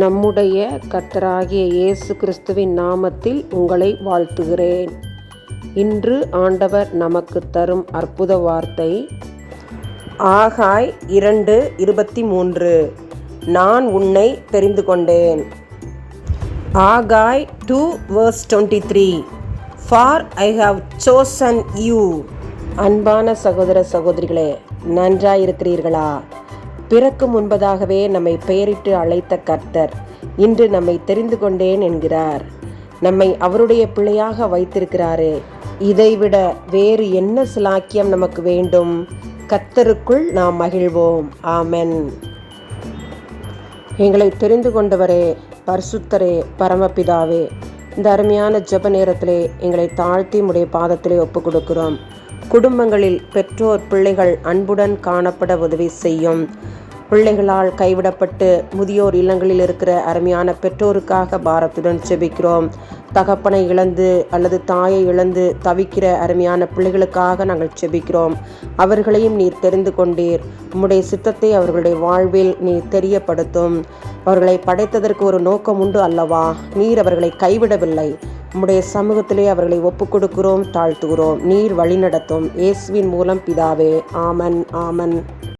நம்முடைய கர்த்தராகிய இயேசு கிறிஸ்துவின் நாமத்தில் உங்களை வாழ்த்துகிறேன். இன்று ஆண்டவர் நமக்கு தரும் அற்புத வார்த்தை ஆகாய் இரண்டு இருபத்தி மூன்று நான் உன்னை தெரிந்து கொண்டேன். Haggai two verse twenty three for I have chosen you அன்பான சகோதர சகோதரிகளே நன்றாயிருக்கிறீர்களா? பிறக்கும் முன்பதாகவே நம்மை பெயரிட்டு அழைத்த கர்த்தர் இன்று நம்மை தெரிந்து கொண்டேன் என்கிறார். நம்மை அவருடைய பிள்ளையாக வைத்திருக்கிறாரே. இதைவிட வேறு என்ன சிலாக்கியம் நமக்கு வேண்டும்? கர்த்தருக்குள் நாம் மகிழ்வோம். ஆமென். எங்களை தெரிந்து கொண்டவரே பரிசுத்தரே பரமபிதாவே இந்த அருமையான ஜெப நேரத்திலே எங்களை தாழ்த்தி உடைய பாதத்திலே ஒப்பு கொடுக்கிறோம் குடும்பங்களில் பெற்றோர் பிள்ளைகள் அன்புடன் காணப்பட உதவி செய்யும். பிள்ளைகளால் கைவிடப்பட்டு முதியோர் இல்லங்களில் இருக்கிற அருமையான பெற்றோருக்காக பாரத்துடன் செபிக்கிறோம். தகப்பனை இழந்து அல்லது தாயை இழந்து தவிக்கிற அருமையான பிள்ளைகளுக்காக நாங்கள் செபிக்கிறோம். அவர்களையும் நீர் தெரிந்து கொண்டீர். உம்முடைய சித்தத்தை அவர்களுடைய வாழ்வில் நீர் தெரியப்படுத்தும். அவர்களை படைத்ததற்கு ஒரு நோக்கம் உண்டு அல்லவா? நீர் அவர்களை கைவிடவில்லை. உம்முடைய சமூகத்திலே அவர்களை ஒப்புக் கொடுக்கிறோம் தாழ்த்துகிறோம். நீர் வழிநடத்தும். இயேசுவின் மூலம் பிதாவே. ஆமன் ஆமன்.